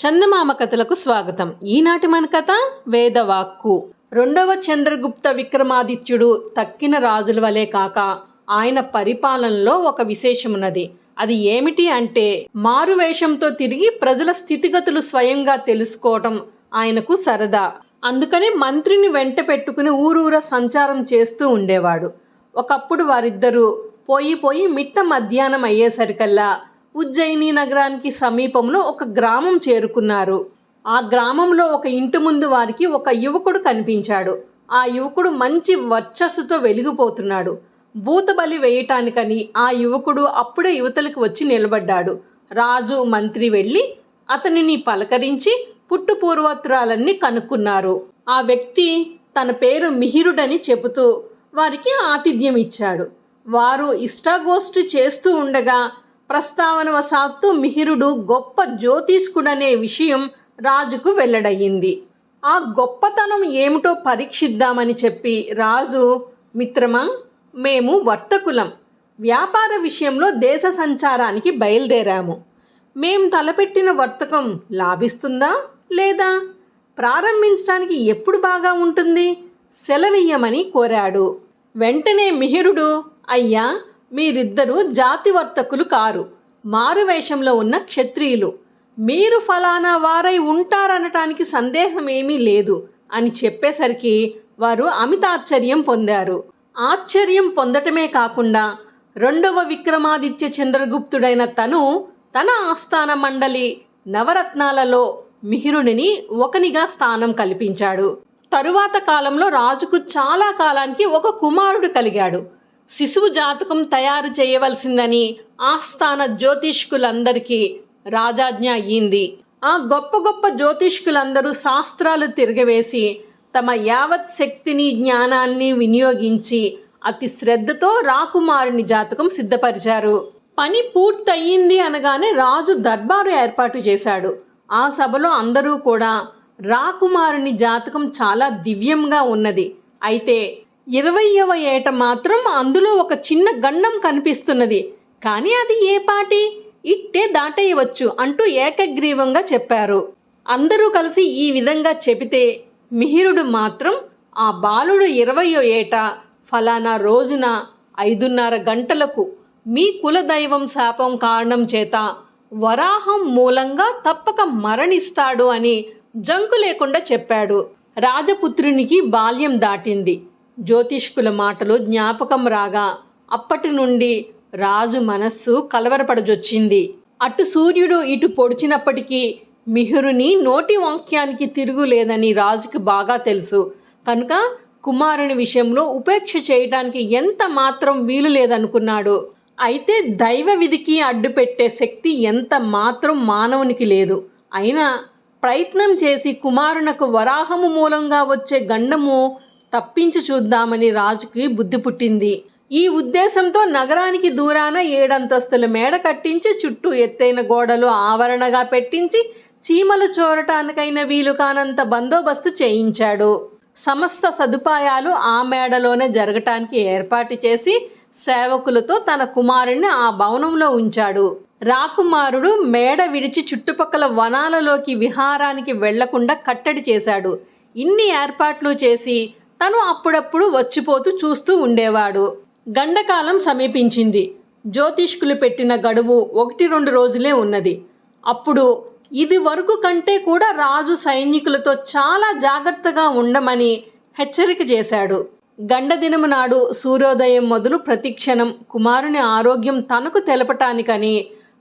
చందమామ కథలకు స్వాగతం. ఈనాటి మన కథ వేదవాక్కు. రెండవ చంద్రగుప్త విక్రమాదిత్యుడు తక్కిన రాజుల వలె కాక ఆయన పరిపాలనలో ఒక విశేషమున్నది. అది ఏమిటి అంటే మారువేషంతో తిరిగి ప్రజల స్థితిగతులు స్వయంగా తెలుసుకోవటం ఆయనకు సరదా. అందుకని మంత్రిని వెంట పెట్టుకుని ఊరూర సంచారం చేస్తూ ఉండేవాడు. ఒకప్పుడు వారిద్దరూ పోయి పోయి మిట్ట మధ్యాహ్నం అయ్యేసరికల్లా ఉజ్జయిని నగరానికి సమీపంలో ఒక గ్రామం చేరుకున్నారు. ఆ గ్రామంలో ఒక ఇంటి ముందు వారికి ఒక యువకుడు కనిపించాడు. ఆ యువకుడు మంచి వర్చస్సుతో వెలిగిపోతున్నాడు. భూతబలి వేయటానికని ఆ యువకుడు అప్పుడే యువతలకు వచ్చి నిలబడ్డాడు. రాజు మంత్రి వెళ్ళి అతనిని పలకరించి పుట్టు పూర్వోత్తరాలన్నీ కనుక్కున్నారు. ఆ వ్యక్తి తన పేరు మిహిరుడని చెబుతూ వారికి ఆతిథ్యం ఇచ్చాడు వారు ఇష్టాగోష్ఠి చేస్తూ ఉండగా ప్రస్తావన వశాత్తు మిహిరుడు గొప్ప జ్యోతిష్కుడనే విషయం రాజుకు వెల్లడయ్యింది. ఆ గొప్పతనం ఏమిటో పరీక్షిద్దామని చెప్పి రాజు మిత్రమా మేము వర్తకులం. వ్యాపార విషయంలో దేశ సంచారానికి బయలుదేరాము. మేము తలపెట్టిన వర్తకం లాభిస్తుందా లేదా? ప్రారంభించడానికి ఎప్పుడు బాగా ఉంటుంది? సెలవియ్యమని కోరాడు. వెంటనే మిహిరుడు అయ్యా మీరిద్దరూ జాతివర్తకులు కారు. మారువేషంలో ఉన్న క్షత్రియులు. మీరు ఫలానా వారై ఉంటారనటానికి సందేహం ఏమీ లేదు అని చెప్పేసరికి వారు అమితాశ్చర్యం పొందారు. ఆశ్చర్యం పొందటమే కాకుండా రెండవ విక్రమాదిత్య చంద్రగుప్తుడైన తను తన ఆస్థాన మండలి నవరత్నాలలో మిహిరుడిని ఒకనిగా స్థానం కల్పించాడు. తరువాత కాలంలో రాజుకు చాలా కాలానికి ఒక కుమారుడు కలిగాడు. శిశువు జాతకం తయారు చేయవలసిందని ఆస్థాన జ్యోతిష్కులందరికీ రాజాజ్ఞ అయ్యింది. ఆ గొప్ప గొప్ప జ్యోతిష్కులందరూ శాస్త్రాలు తిరగవేసి తమ యావత్ శక్తిని జ్ఞానాన్ని వినియోగించి అతి శ్రద్ధతో రాకుమారుని జాతకం సిద్ధపరిచారు. పని పూర్తయింది అనగానే రాజు దర్బారు ఏర్పాటు చేశాడు. ఆ సభలో అందరూ కూడా రాకుమారుని జాతకం చాలా దివ్యంగా ఉన్నది. అయితే ఇరవయవ ఏట మాత్రం అందులో ఒక చిన్న గండం కనిపిస్తున్నది. కానీ అది ఏ పాటి? ఇట్టే దాటేయవచ్చు అంటూ ఏకగ్రీవంగా చెప్పారు. అందరూ కలిసి ఈ విధంగా చెబితే మిహిరుడు మాత్రం ఆ బాలుడు ఇరవయో ఏట ఫలానా రోజున ఐదున్నర గంటలకు మీ కులదైవం శాపం కారణం చేత వరాహం మూలంగా తప్పక మరణిస్తాడు అని జంకు లేకుండా చెప్పాడు. రాజపుత్రునికి బాల్యం దాటింది. జ్యోతిష్కుల మాటలు జ్ఞాపకం రాగా అప్పటి నుండి రాజు మనస్సు కలవరపడజొచ్చింది. అటు సూర్యుడు ఇటు పొడిచినప్పటికీ మిహురుని నోటి వాక్యానికి తిరుగులేదని రాజుకి బాగా తెలుసు. కనుక కుమారుని విషయంలో ఉపేక్ష చేయటానికి ఎంత మాత్రం వీలు లేదనుకున్నాడు. అయితే దైవ విధికి అడ్డుపెట్టే శక్తి ఎంత మాత్రం మానవునికి లేదు. అయినా ప్రయత్నం చేసి కుమారునకు వరాహము మూలంగా వచ్చే గండము తప్పించి చూద్దామని రాజుకి బుద్ధి పుట్టింది. ఈ ఉద్దేశంతో నగరానికి దూరాన ఏడంతస్తుల మేడ కట్టించి చుట్టూ ఎత్తైన గోడలు ఆవరణగా పెట్టించి చీమలు చోరటానికైన వీలు కానంత బందోబస్తు చేయించాడు. సమస్త సదుపాయాలు ఆ మేడలోనే జరగటానికి ఏర్పాటు చేసి సేవకులతో తన కుమారుణ్ణి ఆ భవనంలో ఉంచాడు. రాకుమారుడు మేడ విడిచి చుట్టుపక్కల వనాలలోకి విహారానికి వెళ్ళకుండా కట్టడి చేశాడు. ఇన్ని ఏర్పాట్లు చేసి తను అప్పుడప్పుడు వచ్చిపోతూ చూస్తూ ఉండేవాడు. గండకాలం సమీపించింది. జ్యోతిష్కులు పెట్టిన గడువు ఒకటి రెండు రోజులే ఉన్నది. అప్పుడు ఇది వరకు కంటే కూడా రాజు సైనికులతో చాలా జాగ్రత్తగా ఉండమని హెచ్చరిక చేశాడు. గండదినము నాడు సూర్యోదయం మొదలు ప్రతిక్షణం కుమారుని ఆరోగ్యం తనకు తెలపటానికని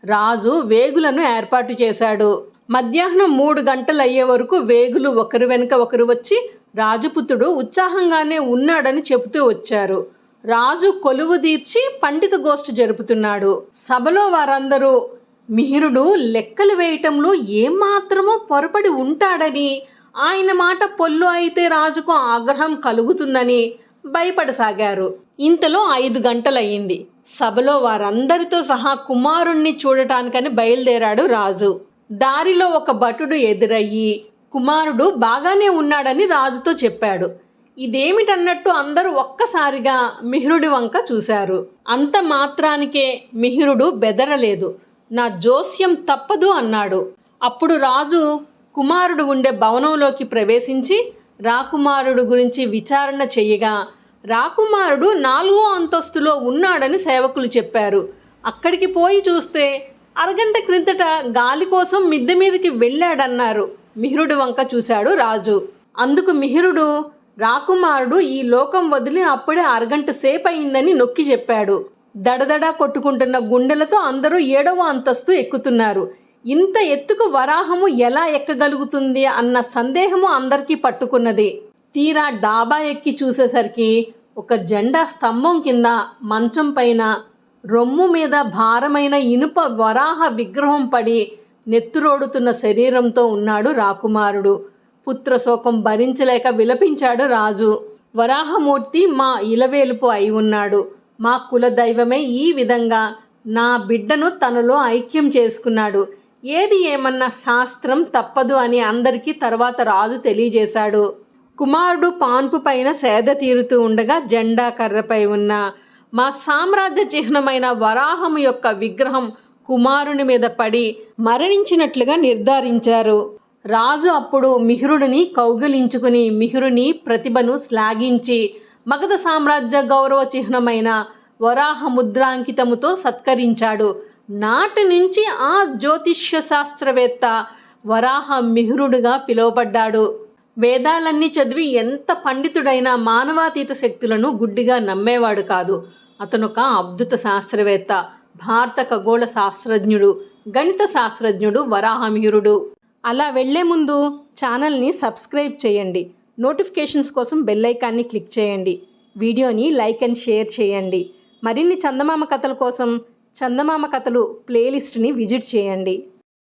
రాజు వేగులను ఏర్పాటు చేశాడు. మధ్యాహ్నం మూడు గంటలయ్యే వరకు వేగులు ఒకరి వెనుక ఒకరు వచ్చి రాజపుత్రుడు ఉత్సాహంగానే ఉన్నాడని చెబుతూ వచ్చారు. రాజు కొలువు తీర్చి పండిత గోష్ఠి జరుపుతున్నాడు. సభలో వారందరూ మిహిరుడు లెక్కలు వేయటంలో ఏమాత్రమో పొరపడి ఉంటాడని ఆయన మాట పొల్లు అయితే రాజుకు ఆగ్రహం కలుగుతుందని భయపడసాగారు. ఇంతలో ఐదు గంటలయ్యింది. సభలో వారందరితో సహా కుమారుణ్ణి చూడటానికని బయలుదేరాడు రాజు. దారిలో ఒక భటుడు ఎదురయ్యి కుమారుడు బాగానే ఉన్నాడని రాజుతో చెప్పాడు. ఇదేమిటన్నట్టు అందరూ ఒక్కసారిగా మిహిరుడి వంక చూశారు. అంత మాత్రానికే మిహిరుడు బెదరలేదు. నా జోస్యం తప్పదు అన్నాడు. అప్పుడు రాజు కుమారుడు ఉండే భవనంలోకి ప్రవేశించి రాకుమారుడు గురించి విచారణ చేయగా రాకుమారుడు నాలుగో అంతస్తులో ఉన్నాడని సేవకులు చెప్పారు. అక్కడికి పోయి చూస్తే అరగంట క్రిందట గాలి కోసం మిద్దె మీదకి వెళ్ళాడన్నారు. మిహిరుడు వంక చూశాడు రాజు. అందుకు మిహిరుడు రాకుమారుడు ఈ లోకం వదిలి అప్పుడే అరగంట సేపు అయిందని నొక్కి చెప్పాడు. దడదడా కొట్టుకుంటున్న గుండెలతో అందరూ ఏడవ అంతస్తు ఎక్కుతున్నారు. ఇంత ఎత్తుకు వరాహము ఎలా ఎక్కగలుగుతుంది అన్న సందేహము అందరికీ పట్టుకున్నది. తీరా డాబా ఎక్కి చూసేసరికి ఒక జెండా స్తంభం కింద మంచం పైన రొమ్ము మీద భారమైన ఇనుప వరాహ విగ్రహం పడి నెత్తురోడుతున్న శరీరంతో ఉన్నాడు రాకుమారుడు. పుత్రశోకం భరించలేక విలపించాడు రాజు. వరాహమూర్తి మా ఇలవేలుపు అయి ఉన్నాడు. మా కుల దైవమే ఈ విధంగా నా బిడ్డను తనలో ఐక్యం చేసుకున్నాడు. ఏది ఏమన్నా శాస్త్రం తప్పదు అని అందరికీ తర్వాత రాజు తెలియజేశాడు. కుమారుడు పాన్పు పైన సేద తీరుతూ ఉండగా జెండా కర్రపై ఉన్న మా సామ్రాజ్య చిహ్నమైన వరాహము యొక్క విగ్రహం కుమారుని మీద పడి మరణించినట్లుగా నిర్ధారించారు. రాజు అప్పుడు మిహిరుడిని కౌగిలించుకుని మిహిరుని ప్రతిభను శ్లాఘించి మగధ సామ్రాజ్య గౌరవ చిహ్నమైన వరాహ ముద్రాంకితముతో సత్కరించాడు. నాటి నుంచి ఆ జ్యోతిష్య శాస్త్రవేత్త వరాహ మిహిరుడుగా పిలువబడ్డాడు. వేదాలన్నీ చదివి ఎంత పండితుడైనా మానవాతీత శక్తులను గుడ్డిగా నమ్మేవాడు కాదు. అతను ఒక అద్భుత శాస్త్రవేత్త. భారత ఖగోళ శాస్త్రజ్ఞుడు గణిత శాస్త్రజ్ఞుడు వరాహమిహిరుడు అలా వెళ్ళే ముందు ఛానల్ని సబ్స్క్రైబ్ చేయండి. నోటిఫికేషన్స్ కోసం బెల్ ఐకాన్ని క్లిక్ చేయండి. వీడియోని లైక్ అండ్ షేర్ చేయండి. మరిన్ని చందమామ కథల కోసం చందమామ కథలు ప్లేలిస్ట్ని విజిట్ చేయండి.